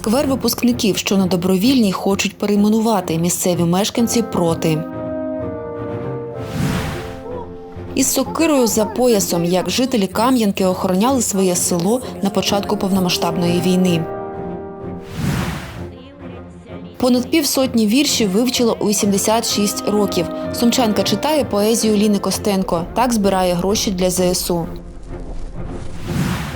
Сквер випускників, що на добровільній, хочуть перейменувати місцеві мешканці проти. Із сокирою за поясом, як жителі Кам'янки охороняли своє село на початку повномасштабної війни. Понад півсотні віршів вивчила у 86 років. Сумчанка читає поезію Ліни Костенко. Так збирає гроші для ЗСУ.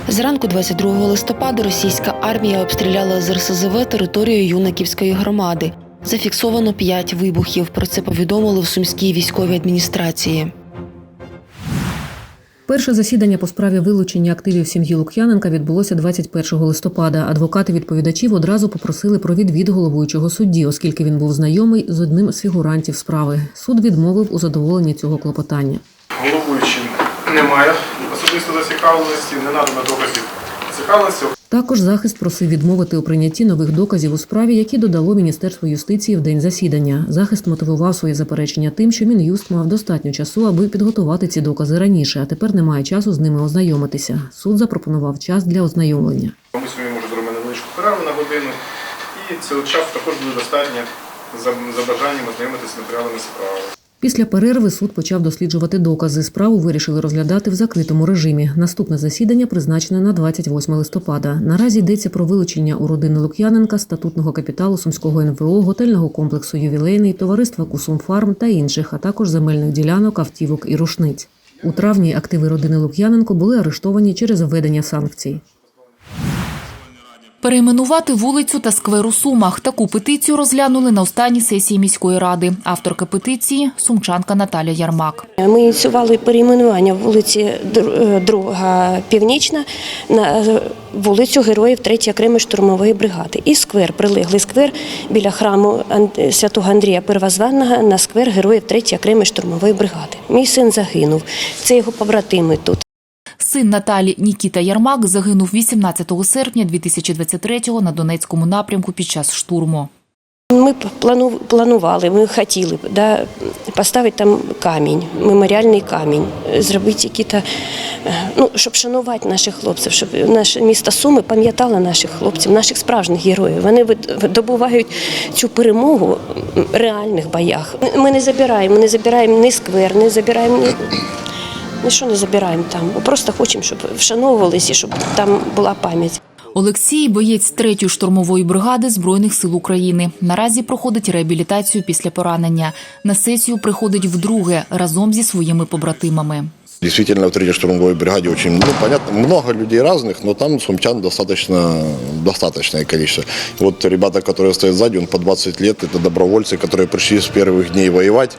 Зранку 22 листопада російська армія обстріляла з РСЗВ територію Юнаківської громади. Зафіксовано п'ять вибухів. Про це повідомили в сумській військовій адміністрації. Перше засідання по справі вилучення активів сім'ї Лук'яненка відбулося 21 листопада. Адвокати відповідачів одразу попросили про відвід головуючого судді, оскільки він був знайомий з одним з фігурантів справи. Суд відмовив у задоволенні цього клопотання. Головуючим немає особисто зацікавленості, не надано доказів зацікавленості. Також захист просив відмовити у прийнятті нових доказів у справі, які додало Міністерство юстиції в день засідання. Захист мотивував своє заперечення тим, що Мін'юст мав достатньо часу, аби підготувати ці докази раніше, а тепер немає часу з ними ознайомитися. Суд запропонував час для ознайомлення. Ми собі можемо зробити невеличку перерву на годину, і цього часу також буде достатньо за, за бажанням ознайомитися з матеріалами справи. Після перерви суд почав досліджувати докази. Справу вирішили розглядати в закритому режимі. Наступне засідання призначене на 28 листопада. Наразі йдеться про вилучення у родини Лук'яненка статутного капіталу сумського НВО, готельного комплексу Ювілейний, товариства Кусумфарм та інших, а також земельних ділянок, автівок і рушниць. У травні активи родини Лук'яненко були арештовані через введення санкцій. Перейменувати вулицю та сквер у Сумах. Таку петицію розглянули на останній сесії міської ради. Авторка петиції – сумчанка Наталя Ярмак. Ми ініціювали перейменування вулиці е, Друга Північна на е, вулицю Героїв 3 окремої штурмової бригади. І сквер, прилеглий сквер біля храму святого Андрія Первозванного на сквер Героїв 3 окремої штурмової бригади. Мій син загинув. Це його побратими тут. Син Наталі Нікіта Ярмак загинув 18 серпня 2023-го на Донецькому напрямку під час штурму. Ми планували, ми хотіли да, поставити там камінь, меморіальний камінь, зробити якісь, ну, щоб шанувати наших хлопців, щоб наше місто Суми пам'ятало наших хлопців, наших справжніх героїв. Вони добувають цю перемогу в реальних боях. Ми не забираємо, не забираємо ні сквер, не забираємо ні Нічого не забираємо там. Ми просто хочемо, щоб вшановувалися, і щоб там була пам'ять. Олексій – боєць 3-ї штурмової бригади Збройних сил України. Наразі проходить реабілітацію після поранення. На сесію приходить вдруге разом зі своїми побратимами. Действительно, в третьей штурмовой бригаде очень, ну, понятно, много людей разных, но там сумчан достаточно, достаточное количество. Вот ребята, которые стоят сзади, он по 20 лет, это добровольцы, которые пришли с первых дней воевать.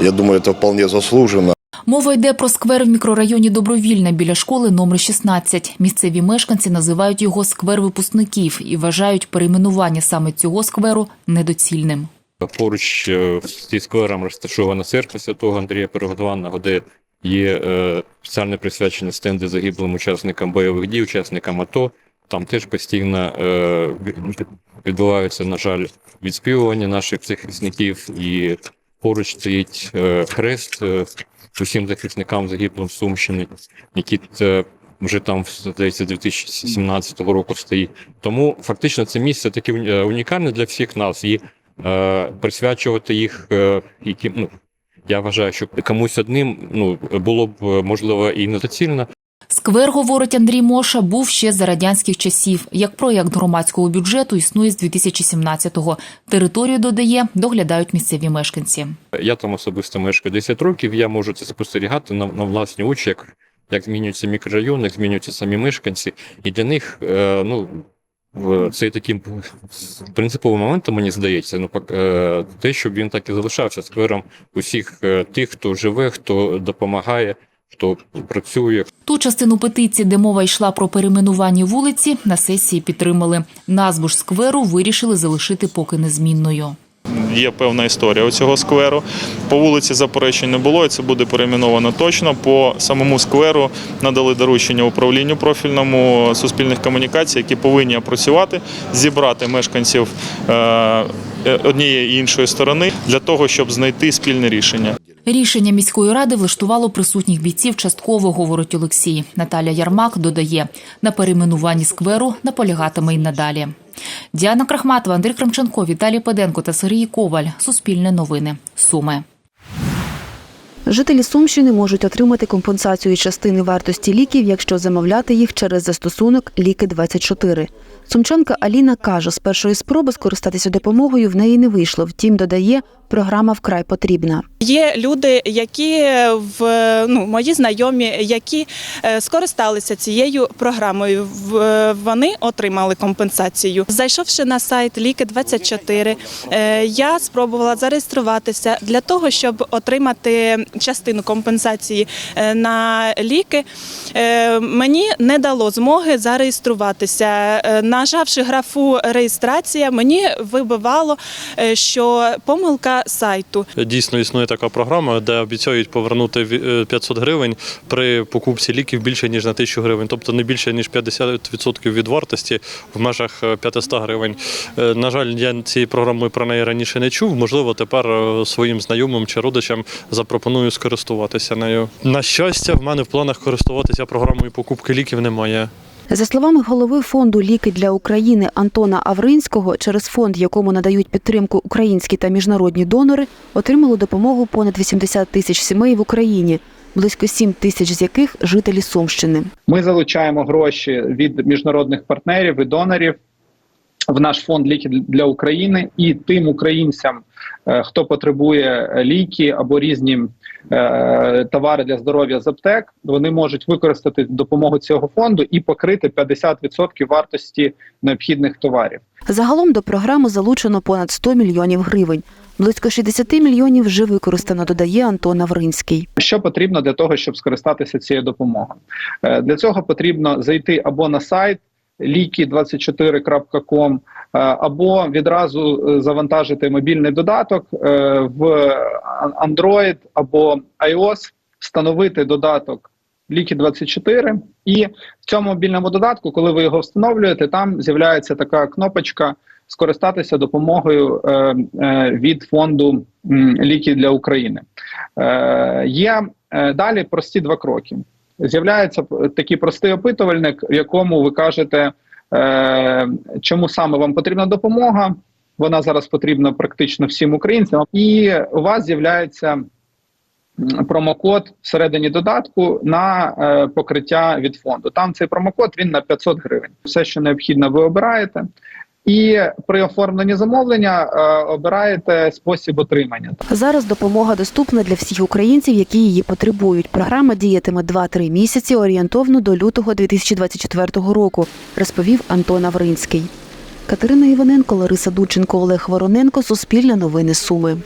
Я думаю, это вполне заслуженно. Мова йде про сквер в мікрорайоні Добровільне біля школи номер 16. Місцеві мешканці називають його сквер випускників і вважають перейменування саме цього скверу недоцільним. Поруч е, зі сквером розташована церква святого Андрія Перегодованого, де є е, спеціально присвячені стенди загиблим учасникам бойових дій, учасникам АТО. Там теж постійно е, відбуваються, на жаль, відспівування наших захисників, і поруч стоїть хрест е, усім захисникам загиблим Сумщини, які е, вже там здається 2017 року стоїть. Тому фактично це місце таке е, унікальне для всіх нас. І е, присвячувати їх, е, яким, ну, я вважаю, що комусь одним ну, було б можливо і недоцільно. Сквер, говорить Андрій Моша, був ще за радянських часів. Як проєкт громадського бюджету існує з 2017-го. Територію, додає, доглядають місцеві мешканці. Я там особисто мешкаю 10 років, я можу це спостерігати на, на власні очі, як, як змінюються мікрорайони, як змінюються самі мешканці. І для них е, ну, це таким принциповим моментом, мені здається, ну, е, те, щоб він так і залишався сквером усіх е, тих, хто живе, хто допомагає, хто працює, Ту частину петиції, де мова йшла про перейменування вулиці, на сесії підтримали. Назву ж скверу вирішили залишити поки незмінною. Є певна історія у цього скверу. По вулиці заперечень не було, і це буде перейменовано точно. По самому скверу надали доручення управлінню профільному суспільних комунікацій, які повинні опрацювати, зібрати мешканців е, е, однієї і іншої сторони для того, щоб знайти спільне рішення. Рішення міської ради влаштувало присутніх бійців частково, говорить Олексій. Наталя Ярмак додає, на перейменуванні скверу наполягатиме й надалі. Діана Крахматова, Андрій Крамченко, Віталій Педенко та Сергій Коваль. Суспільне новини. Суми. Жителі Сумщини можуть отримати компенсацію частини вартості ліків, якщо замовляти їх через застосунок Ліки 24 Сумчанка Аліна каже, з першої спроби скористатися допомогою в неї не вийшло. Втім, додає, програма вкрай потрібна. Є люди, які в ну мої знайомі, які е, скористалися цією програмою. Вони отримали компенсацію. Зайшовши на сайт Ліки 24 е, я спробувала зареєструватися для того, щоб отримати частину компенсації е, на ліки. Мені не дало змоги зареєструватися. Нажавши графу реєстрація, мені вибивало, що помилка сайту. Дійсно існує така програма, де обіцяють повернути ві- е, 500 гривень при покупці ліків більше ніж на 1000 гривень, тобто не більше ніж 50% від вартості в межах е, 500 гривень. Е, На жаль, я цієї програми про неї раніше не чув. Можливо, тепер е, своїм знайомим чи родичам запропоную скористуватися нею. На щастя, в мене в планах користуватися програмою покупки ліків немає. За словами голови фонду Ліки для України Антона Авринського, через фонд, якому надають підтримку українські та міжнародні донори, отримало допомогу понад 80 тисяч сімей в Україні, близько 7 тисяч з яких жителі Сумщини. Ми залучаємо гроші від міжнародних партнерів і донорів в наш фонд ліки для України і тим українцям, е, хто потребує ліки або різні товари для здоров'я з аптек, вони можуть використати допомогу цього фонду і покрити 50% вартості необхідних товарів. Загалом до програми залучено понад 100 мільйонів гривень. Близько 60 мільйонів вже використано, додає Антон Авринський. Що потрібно для того, щоб скористатися цією допомогою? Е, Для цього потрібно зайти або на сайт liki24.com, е, або відразу е, завантажити мобільний додаток е, в Android або iOS, встановити додаток Ліки 24 і в цьому мобільному додатку, коли ви його встановлюєте, там з'являється така кнопочка скористатися допомогою від фонду Ліки для України. Є далі прості два кроки. З'являється такий простий опитувальник, в якому ви кажете, е, чому саме вам потрібна допомога. Вона зараз потрібна практично всім українцям, і у вас з'являється промокод всередині додатку на е, покриття від фонду. Там цей промокод він на 500 гривень. Все, що необхідно, ви обираєте. І при оформленні замовлення е, обираєте спосіб отримання. Зараз допомога доступна для всіх українців, які її потребують. Програма діятиме 2-3 місяці орієнтовно до лютого 2024 року, розповів Антон Авринський. Катерина Іваненко, Лариса Дученко, Олег Вороненко. Суспільне новини Суми.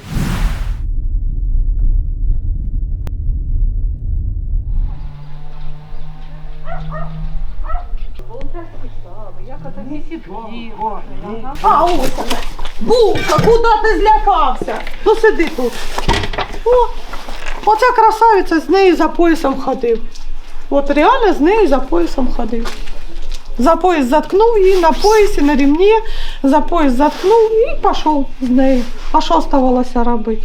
А, ось вона. Булка, куди ти злякався? Ну сиди тут. О, оця красавиця з нею за поясом ходив. От реально з нею за поясом ходив. За пояс заткнув її на поясі, на рівні, за пояс заткнув і пішов з нею. А що ставалося робити?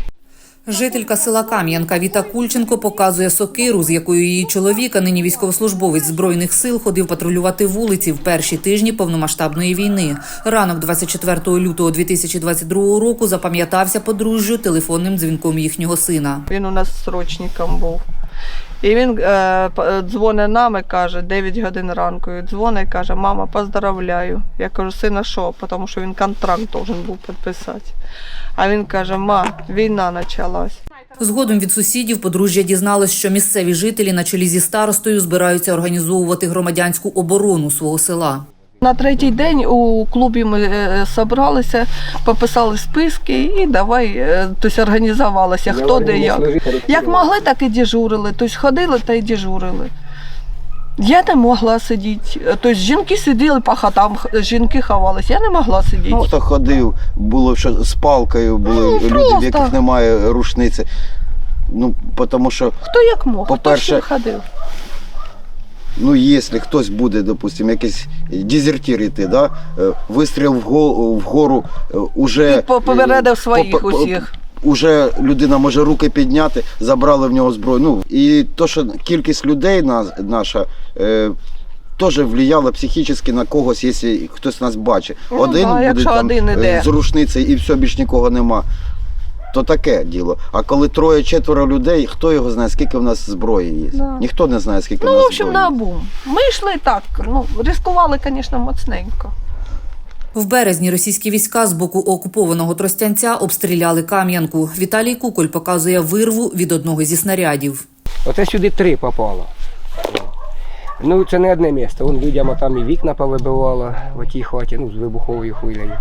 Жителька села Кам'янка Віта Кульченко показує сокиру, з якою її чоловік, а нині військовослужбовець збройних сил, ходив патрулювати вулиці в перші тижні повномасштабної війни. Ранок 24 лютого 2022 року запам'ятався подружжю телефонним дзвінком їхнього сина. Він у нас срочником був. І він е, п- дзвонить нам і каже, 9 годин ранку. І дзвонить і каже, мама, поздравляю. Я кажу, сина, що? Тому що він контракт должен був підписати. А він каже, ма, війна почалась. Згодом від сусідів подружжя дізналось, що місцеві жителі на чолі зі старостою збираються організовувати громадянську оборону свого села. На третій день у клубі ми е, зібралися, пописали списки і давай е, тобто, організувалися, хто де як. Як могли, так і дежурили. Тобто ходили та й дежурили. Я не могла сидіти. Тобто жінки сиділи по хатам, жінки ховалися. Я не могла сидіти. Просто ходив, було що з палкою, були Ну, люди, просто. в яких немає рушниці. Ну, тому що Хто як мог, хто По-перше, з чим ходив. Ну, якщо хтось буде, допустимо, якийсь дезертир йти, да, е, вистріл вго- вгору, е, уже... Ти попередив своїх по- по- усіх. Уже людина може руки підняти, забрали в нього зброю. Ну і то, що кількість людей наша е, теж впливала психічно на когось, якщо хтось нас бачить. Ну, один да, буде там один іде. е, з рушницею і все, більш нікого нема. То таке діло. А коли троє-четверо людей, хто його знає, скільки в нас зброї є? Да. Ніхто не знає, скільки в Ну, нас в общем, зброї. на бум. Ми йшли так, ну, ризикували, звісно, моцненько. В березні російські війська з боку окупованого Тростянця обстріляли Кам'янку. Віталій Куколь показує вирву від одного зі снарядів. Оце сюди три попало. Ну, це не одне місце. Вон людям там і вікна повибивало в тій хаті, ну, з вибуховою хвилею.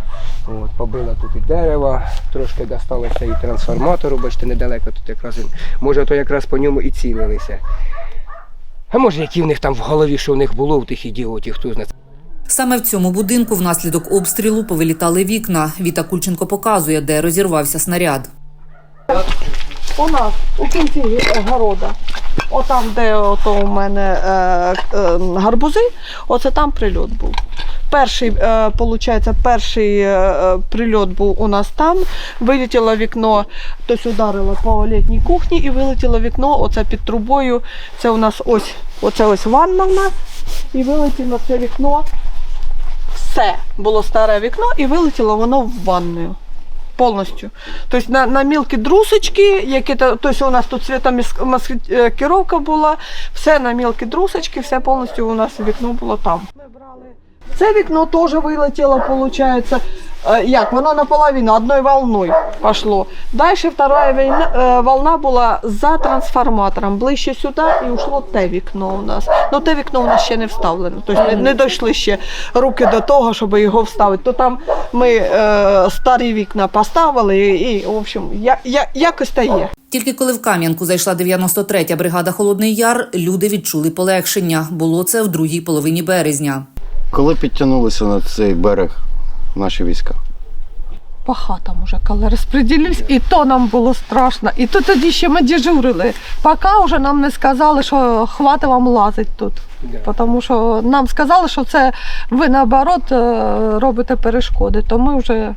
От, Побила тут і дерева, трошки досталося і трансформатору, бачите, недалеко тут якраз. він. Може, то якраз по ньому і цілилися. А може, які в них там в голові, що в них було, в тих ідіотів, хто знає. Саме в цьому будинку внаслідок обстрілу повилітали вікна. Віта Кульченко показує, де розірвався снаряд. У нас у кінці города, отам, де ото у мене е, е, гарбузи, оце там прильот був. Перший, е, получається, перший е, прильот був у нас там, вилетіло вікно, хтось ударило по літній кухні і вилетіло вікно, оце під трубою. Це у нас ось, оце ось ванна в нас, і вилетіло це вікно. Все було старе вікно і вилетіло воно в ванною. Повністю. Тобто на, на мілкі друсочки, які то, тобто у нас тут світомаскировка була, все на мілкі друсочки, все повністю у нас вікно було там. Ми брали. Це вікно теж вилетіло, виходить. Як? Воно наполовину, одною волною пішло. Далі вторая війна, е, волна була за трансформатором, ближче сюди і ушло те вікно у нас. Ну те вікно у нас ще не вставлено. Тобто не, не дійшли ще руки до того, щоб його вставити. То там ми е, старі вікна поставили і в общем, я, я, якось та є. Тільки коли в Кам'янку зайшла 93-я бригада Холодний Яр, люди відчули полегшення. Було це в другій половині березня. Коли підтягнулися на цей берег наші війська? По хатам уже коли розподілились, і то нам було страшно. І то тоді ще ми дежурили, поки вже нам не сказали, що хватить вам лазить тут. Тому що нам сказали, що це ви наоборот е, робите перешкоди, то ми вже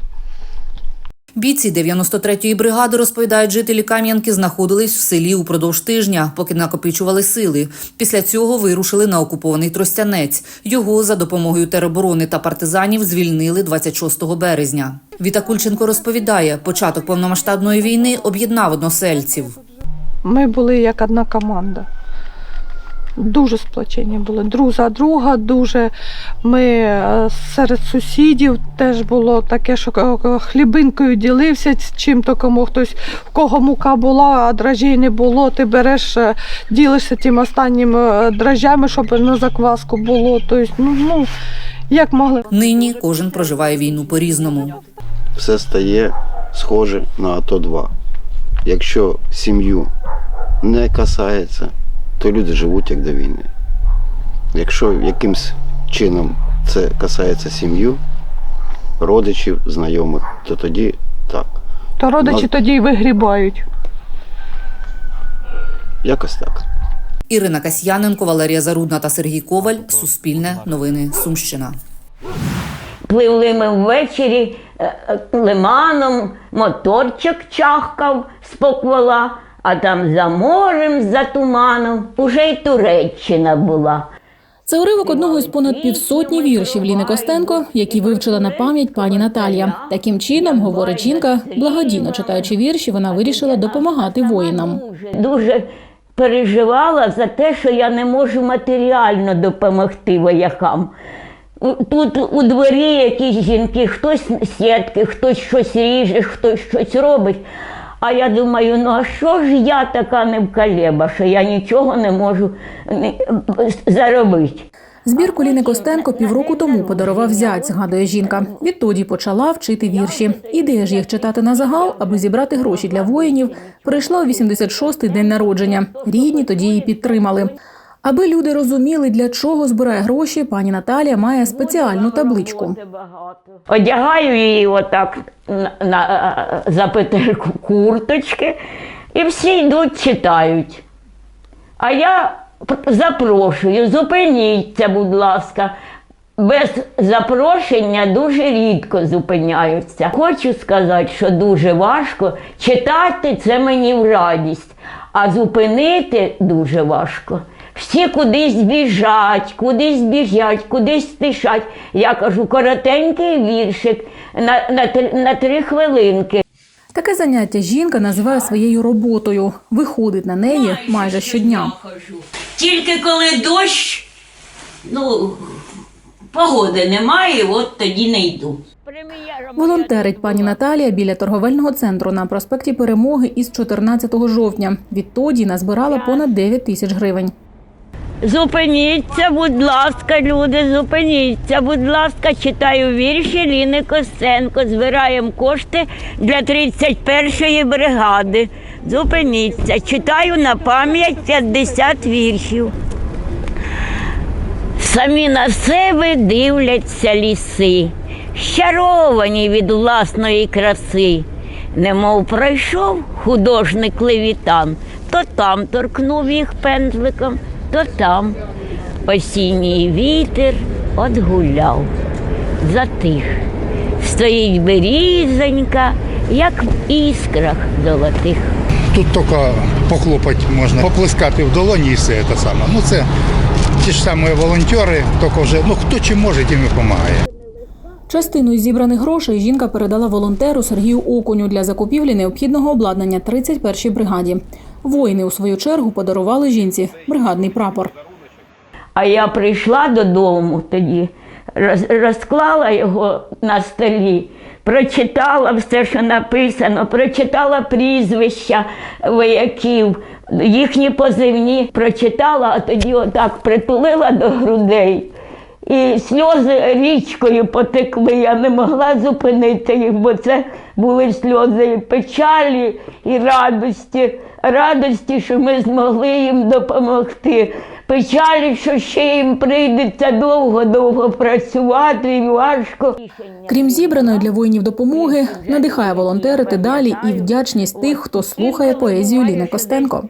Бійці 93-ї бригади, розповідають жителі Кам'янки, знаходились в селі упродовж тижня, поки накопичували сили. Після цього вирушили на окупований Тростянець. Його за допомогою тероборони та партизанів звільнили 26 березня. Віта Кульченко розповідає, початок повномасштабної війни об'єднав односельців. ми були як одна команда. Дуже сплочені були друг за друга, дуже ми е, серед сусідів теж було таке, що е, хлібинкою ділився чим то кому хтось, в кого мука була, а дрожжей не було. Ти береш, е, ділишся тим останніми е, дрожжами, щоб на закваску було. Тобто, ну, ну як могли. Нині кожен проживає війну по-різному. все стає схоже на АТО-2. Якщо сім'ю не касається, то люди живуть як до війни. Якщо якимсь чином це касається сім'ю, родичів, знайомих, то тоді так. То родичі Ну, тоді й вигрібають. Якось так. Ірина Касьяненко, Валерія Зарудна та Сергій Коваль. Суспільне новини Сумщина. Пливли ми ввечері е, е, лиманом, моторчик чахкав з поквола, а там за морем, за туманом уже й Туреччина була. Це уривок одного із понад півсотні віршів Ліни Костенко, які вивчила на пам'ять пані Наталія. Таким чином, говорить жінка, благодійно читаючи вірші, вона вирішила допомагати воїнам. Дуже переживала за те, що я не можу матеріально допомогти воякам. Тут у дворі якісь жінки, хтось сітки, хтось щось ріже, хтось щось робить. А я думаю, ну а що ж я така не вкалєба, що я нічого не можу заробити. Збірку Ліни Костенко півроку тому подарував зять, згадує жінка. Відтоді почала вчити вірші. Ідея ж їх читати на загал, аби зібрати гроші для воїнів, прийшла у 86-й день народження. Рідні тоді її підтримали. Аби люди розуміли, для чого збирає гроші, пані Наталія має спеціальну табличку. Одягаю її отак на, на запетерку курточки, і всі йдуть читають. А я запрошую, зупиніться, будь ласка. Без запрошення дуже рідко зупиняються. Хочу сказати, що дуже важко читати це мені в радість, а зупинити дуже важко. Всі кудись біжать, кудись біжать, кудись спішать. Я кажу, коротенький віршик на, на, три- на три хвилинки. Таке заняття жінка називає своєю роботою. Виходить на неї майже щодня. Тільки коли дощ, ну, погоди немає, от тоді не йду. Волонтерить пані Наталія біля торговельного центру на проспекті Перемоги із 14 жовтня. Відтоді назбирала понад 9 тисяч гривень. Зупиніться, будь ласка, люди, зупиніться, будь ласка, читаю вірші Ліни Костенко. Збираємо кошти для 31-ї бригади. Зупиніться, читаю на пам'ять 50 віршів. Самі на себе дивляться ліси, щаровані від власної краси. Немов пройшов художник левітан, то там торкнув їх пензликом, то там. Осінній вітер одгуляв, затих. Стоїть берізонька, як в іскрах золотих. Тут тільки похлопати можна, поплескати в долоні і все це саме. Ну це ті ж самі волонтери, тільки вже ну хто чим може, тим і допомагає. Частину із зібраних грошей жінка передала волонтеру Сергію Окуню для закупівлі необхідного обладнання 31-й бригаді. Воїни, у свою чергу, подарували жінці бригадний прапор. А я прийшла додому тоді, розклала його на столі, прочитала все, що написано, прочитала прізвища вояків, їхні позивні прочитала, а тоді отак притулила до грудей. І сльози річкою потекли, я не могла зупинити їх, бо це були сльози печалі, і радості, радості, що ми змогли їм допомогти. Печалі, що ще їм прийдеться довго-довго працювати і важко. Крім зібраної для воїнів допомоги, надихає волонтерити далі і вдячність тих, хто слухає поезію Ліни Костенко.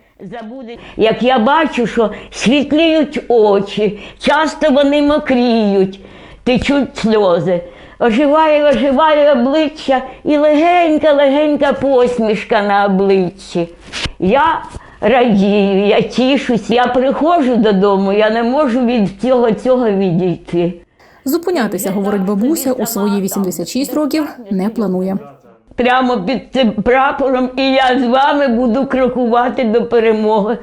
Як я бачу, що світліють очі, часто вони мокріють, течуть сльози. Оживає, оживає обличчя і легенька-легенька посмішка на обличчі. Я радію, я тішусь, я приходжу додому, я не можу від цього цього відійти. Зупинятися, говорить бабуся, у свої 86 років не планує. Прямо під цим прапором, і я з вами буду крокувати до перемоги.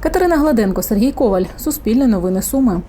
Катерина Гладенко, Сергій Коваль, Суспільне новини Суми.